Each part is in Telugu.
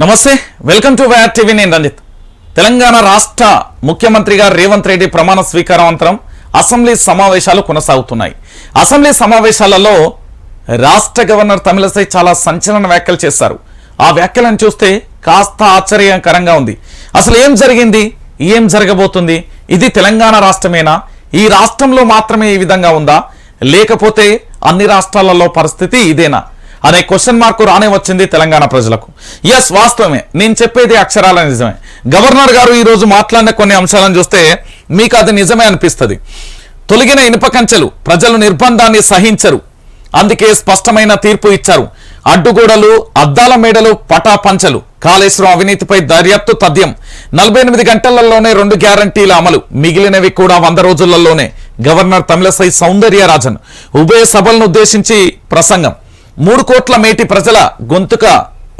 నమస్తే వెల్కమ్ టు వైఆర్ టీవీ నేను రంజిత్. తెలంగాణ రాష్ట్ర ముఖ్యమంత్రిగా రేవంత్ రెడ్డి ప్రమాణ స్వీకారానంతరం అసెంబ్లీ సమావేశాలు కొనసాగుతున్నాయి. అసెంబ్లీ సమావేశాలలో రాష్ట్ర గవర్నర్ తమిళసై చాలా సంచలన వ్యాఖ్యలు చేశారు. ఆ వ్యాఖ్యలను చూస్తే కాస్త ఆశ్చర్యకరంగా ఉంది. అసలు ఏం జరిగింది? ఏం జరగబోతుంది? ఇది తెలంగాణ రాష్ట్రమేనా? ఈ రాష్ట్రంలో మాత్రమే ఈ విధంగా ఉందా? లేకపోతే అన్ని రాష్ట్రాలలో పరిస్థితి ఇదేనా? అనే క్వశ్చన్ మార్కు రానే వచ్చింది తెలంగాణ ప్రజలకు. ఎస్ వాస్తవమే. నేను చెప్పేది అక్షరాల నిజమే. గవర్నర్ గారు ఈరోజు మాట్లాడిన కొన్ని అంశాలను చూస్తే మీకు అది నిజమే అనిపిస్తుంది. తొలగిన ఇనుప కంచెలు ప్రజలు నిర్బంధాన్ని సహించరు. అందుకే స్పష్టమైన తీర్పు ఇచ్చారు. అడ్డుగోడలు అద్దాల మేడలు పటాపంచలు కాళేశ్వరం అవినీతిపై దర్యాప్తు తథ్యం. నలభై ఎనిమిది గంటలలోనే రెండు గ్యారంటీల అమలు. మిగిలినవి కూడా వంద రోజులలోనే. గవర్నర్ తమిళసై సౌందర్యరాజన్. ఉభయ సభలను ఉద్దేశించి ప్రసంగం. మూడు కోట్ల మేటి ప్రజల గొంతుక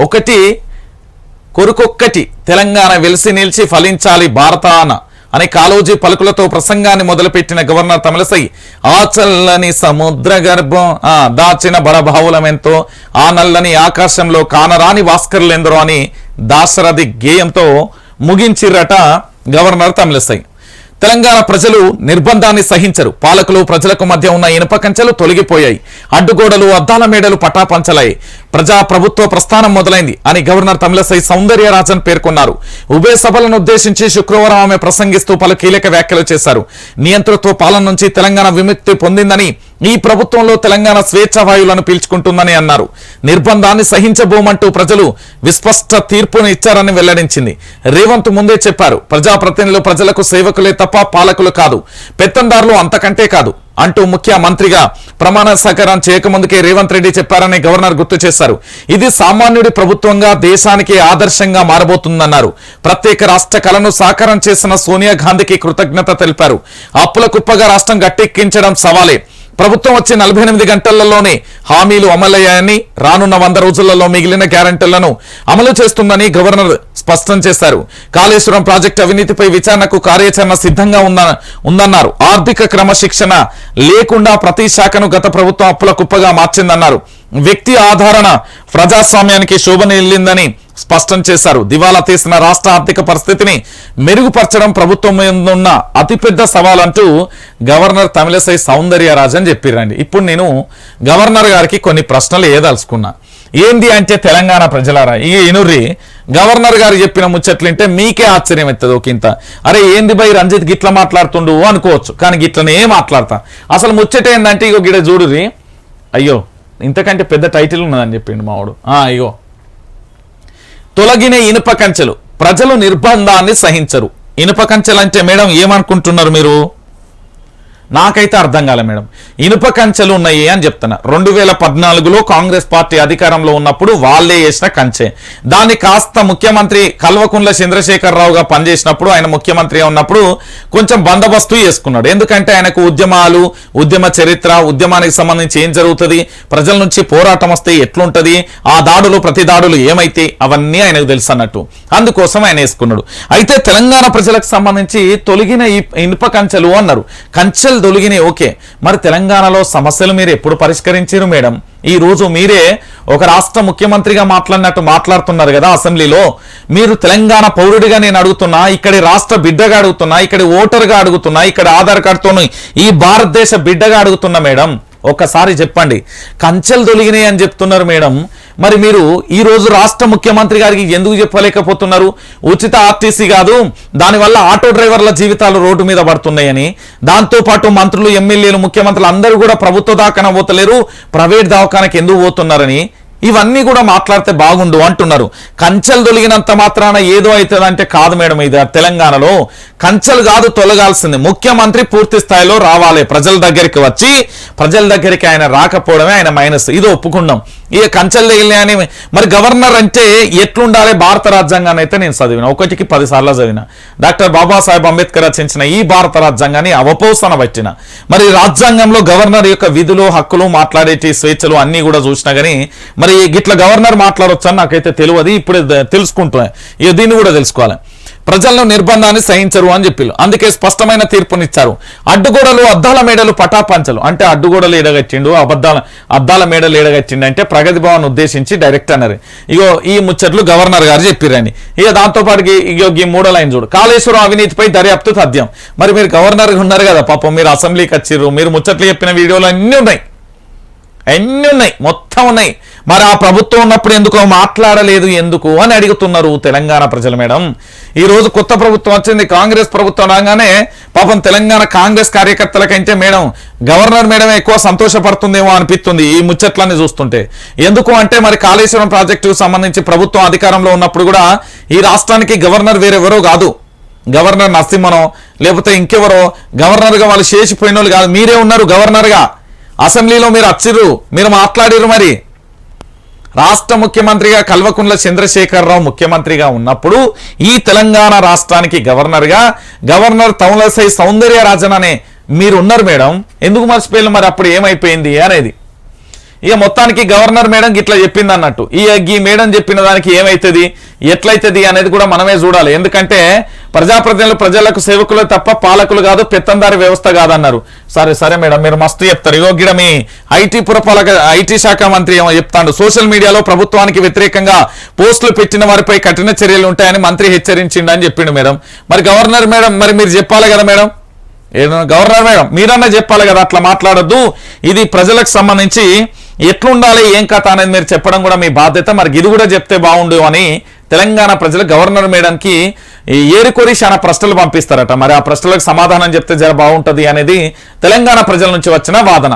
ఒకటి కొరుకొక్కటి తెలంగాణ వెలిసి నిలిచి ఫలించాలి భారతాన అనే కాలోజీ పలుకులతో ప్రసంగాన్ని మొదలుపెట్టిన గవర్నర్ తమిళసై ఆచల్లని సముద్ర గర్భం ఆ దాచిన బడభావులమెంతో ఆ నల్లని ఆకాశంలో కానరాని భాస్కర్లెందరో అని దాశరథి గేయంతో ముగించిర్రట గవర్నర్ తమిళసై. తెలంగాణ ప్రజలు నిర్బంధాన్ని సహించరు. పాలకులు ప్రజలకు మధ్య ఉన్న ఇనుప కంచెలు తొలగిపోయాయి. అడ్డుగోడలు అద్దాల మేడలు పటాపంచలాయి. ప్రజా ప్రభుత్వ ప్రస్థానం మొదలైంది అని గవర్నర్ తమిళసై సౌందర్యరాజన్ పేర్కొన్నారు. ఉభయ సభలను ఉద్దేశించి శుక్రవారం ఆమె ప్రసంగిస్తూ పలు కీలక వ్యాఖ్యలు చేశారు. నియంతృత్వ పాలన నుంచి తెలంగాణ విముక్తి పొందిందని ఈ ప్రభుత్వంలో తెలంగాణ స్వేచ్ఛ వాయువులను పీల్చుకుంటుందని అన్నారు. నిర్బంధాన్ని సహించబోమంటూ ప్రజలు విస్పష్ట తీర్పును ఇచ్చారని వెల్లడించింది. రేవంత్ ముందే చెప్పారు ప్రజాప్రతినిధులు ప్రజలకు సేవకులే తప్ప పాలకులు కాదు. పెత్తందారులు అంతకంటే కాదు అంటూ ముఖ్యమంత్రిగా ప్రమాణ సహకారం చేయకముందుకే రేవంత్ రెడ్డి చెప్పారని గవర్నర్ గుర్తు చేశారు. ఇది సామాన్యుడి ప్రభుత్వంగా దేశానికి ఆదర్శంగా మారబోతుందన్నారు. ప్రత్యేక రాష్ట్ర కళను సాకారం చేసిన సోనియా గాంధీకి కృతజ్ఞత తెలిపారు. అప్పుల కుప్పగా రాష్ట్రం గట్టెక్కించడం సవాలే. ప్రభుత్వం వచ్చి నలభై ఎనిమిది గంటలలోనే హామీలు అమలయ్యాయని రానున్న వంద రోజులలో మిగిలిన గ్యారంటీలను అమలు చేస్తుందని గవర్నర్ స్పష్టం చేశారు. కాళేశ్వరం ప్రాజెక్టు అవినీతిపై విచారణకు కార్యాచరణ సిద్ధంగా ఉంద ఉందన్నారు. ఆర్థిక క్రమశిక్షణ లేకుండా ప్రతి శాఖను గత ప్రభుత్వం అప్పుల కుప్పగా మార్చిందన్నారు. వ్యక్తి ఆధారణ ప్రజాస్వామ్యానికి శోభనిల్లిందని స్పష్టం చేశారు. దివాలా తీసిన రాష్ట్ర ఆర్థిక పరిస్థితిని మెరుగుపరచడం ప్రభుత్వం ఉన్న అతిపెద్ద సవాల్ అంటూ గవర్నర్ తమిళసై సౌందర్యరాజన్ చెప్పిరండి. ఇప్పుడు నేను గవర్నర్ గారికి కొన్ని ప్రశ్నలు ఏదలుచుకున్నా ఏంది అంటే తెలంగాణ ప్రజలారా? ఈ ఇనుర్రి గవర్నర్ గారు చెప్పిన ముచ్చట్లుంటే మీకే ఆశ్చర్యం ఎత్తది ఒక ఇంత అరే ఏంది బై రంజిత్ గిట్ల మాట్లాడుతుండు అనుకోవచ్చు కానీ గిట్లనే మాట్లాడతా. అసలు ముచ్చట ఏంటంటే ఇగో గిడ చూడురి అయ్యో ఇంతకంటే పెద్ద టైటిల్ ఉన్నదని చెప్పిండు మావాడు. అయ్యో తొలగిన ఇనుప కంచెలు. ప్రజలు నిర్బంధాన్ని సహించరు. ఇనుప కంచెలంటే మేడం ఏమనుకుంటున్నారు మీరు? నాకైతే అర్థం కాలే మేడం. ఇనుప కంచెలు ఉన్నాయి అని చెప్తున్నా. రెండు వేల పద్నాలుగులో కాంగ్రెస్ పార్టీ అధికారంలో ఉన్నప్పుడు వాళ్ళే వేసిన కంచె. దాన్ని కాస్త ముఖ్యమంత్రి కల్వకుంట్ల చంద్రశేఖరరావుగా పనిచేసినప్పుడు ఆయన ముఖ్యమంత్రి ఉన్నప్పుడు కొంచెం బందోబస్తు చేసుకున్నాడు. ఎందుకంటే ఆయనకు ఉద్యమాలు ఉద్యమ చరిత్ర ఉద్యమానికి సంబంధించి ఏం జరుగుతుంది? ప్రజల నుంచి పోరాటం వస్తే ఎట్లుంటది? ఆ దాడులు ప్రతి దాడులు ఏమైతే అవన్నీ ఆయనకు తెలుసు అన్నట్టు. అందుకోసం ఆయన వేసుకున్నాడు. అయితే తెలంగాణ ప్రజలకు సంబంధించి తొలగిన ఈ ఇనుప కంచెలు అన్నారు. కంచెలు తొలగినాయి ఓకే. మరి తెలంగాణలో సమస్యలు మీరు ఎప్పుడు పరిష్కరించారు మేడం? ఈ రోజు మీరే ఒక రాష్ట్ర ముఖ్యమంత్రిగా మాట్లాడినట్టు మాట్లాడుతున్నారు కదా అసెంబ్లీలో. మీరు తెలంగాణ పౌరుడిగా నేను అడుగుతున్నా ఇక్కడి రాష్ట్ర బిడ్డగా అడుగుతున్నా ఇక్కడి ఓటర్గా అడుగుతున్నా ఇక్కడ ఆధార్ కార్డుతో ఈ భారతదేశ బిడ్డగా అడుగుతున్నా మేడం. ఒక్కసారి చెప్పండి. కంచెలు తొలగినాయి అని చెప్తున్నారు మేడం. మరి మీరు ఈరోజు రాష్ట్ర ముఖ్యమంత్రి గారికి ఎందుకు చెప్పలేకపోతున్నారు? ఉచిత ఆర్టీసీ కాదు దానివల్ల ఆటో డ్రైవర్ల జీవితాలు రోడ్డు మీద పడుతున్నాయని దాంతోపాటు మంత్రులు ఎమ్మెల్యేలు ముఖ్యమంత్రులు అందరూ కూడా ప్రభుత్వ దాకాన పోతలేరు ప్రైవేట్ దవాఖానకి ఎందుకు పోతున్నారని ఇవన్నీ కూడా మాట్లాడితే బాగుండు అంటున్నారు. కంచెలు తొలగినంత మాత్రాన ఏదో అవుతుందంటే కాదు మేడం ఇది తెలంగాణలో. కంచెలు కాదు తొలగాల్సింది. ముఖ్యమంత్రి పూర్తి స్థాయిలో రావాలి. ప్రజల దగ్గరికి వచ్చి ప్రజల దగ్గరికి ఆయన రాకపోవడమే ఆయన మైనస్. ఇది ఒప్పుకున్నాం. ఇక కంచెలు తగిలినాయని మరి గవర్నర్ అంటే ఎట్లుండాలి భారత రాజ్యాంగాన్ని అయితే నేను చదివిన. ఒకటికి పదిసార్లు చదివిన. డాక్టర్ బాబాసాహెబ్ అంబేద్కర్ రచించిన ఈ భారత రాజ్యాంగాన్ని అవపోసన పట్టిన. మరి రాజ్యాంగంలో గవర్నర్ యొక్క విధులు హక్కులు మాట్లాడేటి స్వేచ్ఛలు అన్నీ కూడా చూసినా కానీ మరి గిట్ల గవర్నర్ మాట్లాడొచ్చు అని నాకైతే తెలియదు. ఇప్పుడే తెలుసుకుంటున్నాను ఇక దీన్ని కూడా తెలుసుకోవాలి. ప్రజలను నిర్బంధాన్ని సహించరు అని చెప్పారు అందుకే స్పష్టమైన తీర్పునిచ్చారు. అడ్డుగోడలు అద్దాల మేడలు పటాపంచలు. అంటే అడ్డుగోడలు ఎడగచ్చిండు అబద్ధాల అద్దాల మేడలు ఎడగచ్చిండు అంటే ప్రగతి భవన్ ఉద్దేశించి డైరెక్ట్ అన్నారు ఇగో ఈ ముచ్చట్లు గవర్నర్ గారు చెప్పిరని ఇక దాంతోపాటుకి ఇగో ఈ మూడో లైన్ చూడు. కాళేశ్వరం అవినీతిపై దర్యాప్తు తథ్యం. మరి మీరు గవర్నర్ ఉన్నారు కదా పాపం మీరు అసెంబ్లీకి వచ్చిర్రు. మీరు ముచ్చట్లు చెప్పిన వీడియోలు అన్నీ ఉన్నాయి. అన్నీ ఉన్నాయి. మొత్తం ఉన్నాయి. మరి ఆ ప్రభుత్వం ఉన్నప్పుడు ఎందుకో మాట్లాడలేదు ఎందుకు అని అడుగుతున్నారు తెలంగాణ ప్రజలు మేడం. ఈ రోజు కొత్త ప్రభుత్వం వచ్చింది కాంగ్రెస్ ప్రభుత్వం రాగానే పాపం తెలంగాణ కాంగ్రెస్ కార్యకర్తలకంటే మేడం గవర్నర్ మేడం ఎక్కువ సంతోషపడుతుందేమో అనిపిస్తుంది ఈ ముచ్చట్లన్నీ చూస్తుంటే. ఎందుకు అంటే మరి కాళేశ్వరం ప్రాజెక్టుకు సంబంధించి ప్రభుత్వం అధికారంలో ఉన్నప్పుడు కూడా ఈ రాష్ట్రానికి గవర్నర్ వేరెవరో కాదు. గవర్నర్ నరసింహనో లేకపోతే ఇంకెవరో గవర్నర్గా వాళ్ళు చేసిపోయిన వాళ్ళు కాదు. మీరే ఉన్నారు గవర్నర్గా. అసెంబ్లీలో మీరు వచ్చిర్రు మీరు మాట్లాడిర్రు మరి. రాష్ట్ర ముఖ్యమంత్రిగా కల్వకుంట్ల చంద్రశేఖరరావు ముఖ్యమంత్రిగా ఉన్నప్పుడు ఈ తెలంగాణ రాష్ట్రానికి గవర్నర్గా గవర్నర్ తమలసై సౌందర్యరాజన్ అనే మీరు ఉన్నారు మేడం. ఎందుకు మర్చిపోయారు? మరి అప్పుడు ఏమైపోయింది అనేది. ఇక మొత్తానికి గవర్నర్ మేడం ఇట్లా చెప్పింది అన్నట్టు. ఈ ఈ మేడం చెప్పిన దానికి ఏమైతుంది? ఎట్లయితుంది అనేది కూడా మనమే చూడాలి. ఎందుకంటే ప్రజాప్రతినిధులు ప్రజలకు సేవకులు తప్ప పాలకులు కాదు పెత్తందారి వ్యవస్థ కాదన్నారు. సరే సరే మేడం మీరు మస్తు చెప్తారు. ఇగో గిడ మీ ఐటీ పురపాలక ఐటీ శాఖ మంత్రి ఏమో చెప్తాడు. సోషల్ మీడియాలో ప్రభుత్వానికి వ్యతిరేకంగా పోస్టులు పెట్టిన వారిపై కఠిన చర్యలు ఉంటాయని మంత్రి హెచ్చరించిండు అని చెప్పిండు మేడం. మరి గవర్నర్ మేడం మరి మీరు చెప్పాలి కదా మేడం? ఏదైనా గవర్నర్ మేడం మీరన్నా చెప్పాలి కదా? అట్లా మాట్లాడొద్దు. ఇది ప్రజలకు సంబంధించి ఎట్లుండాలి ఏం కథ అనేది మీరు చెప్పడం కూడా మీ బాధ్యత. మరి ఇది కూడా చెప్తే బాగుండు అని తెలంగాణ ప్రజలు గవర్నర్ మేడంకి ఈ చాలా ప్రశ్నలు పంపిస్తారట. మరి ఆ ప్రశ్నలకు సమాధానం చెప్తే జర బాగుంటుంది అనేది తెలంగాణ ప్రజల నుంచి వచ్చిన వాదన.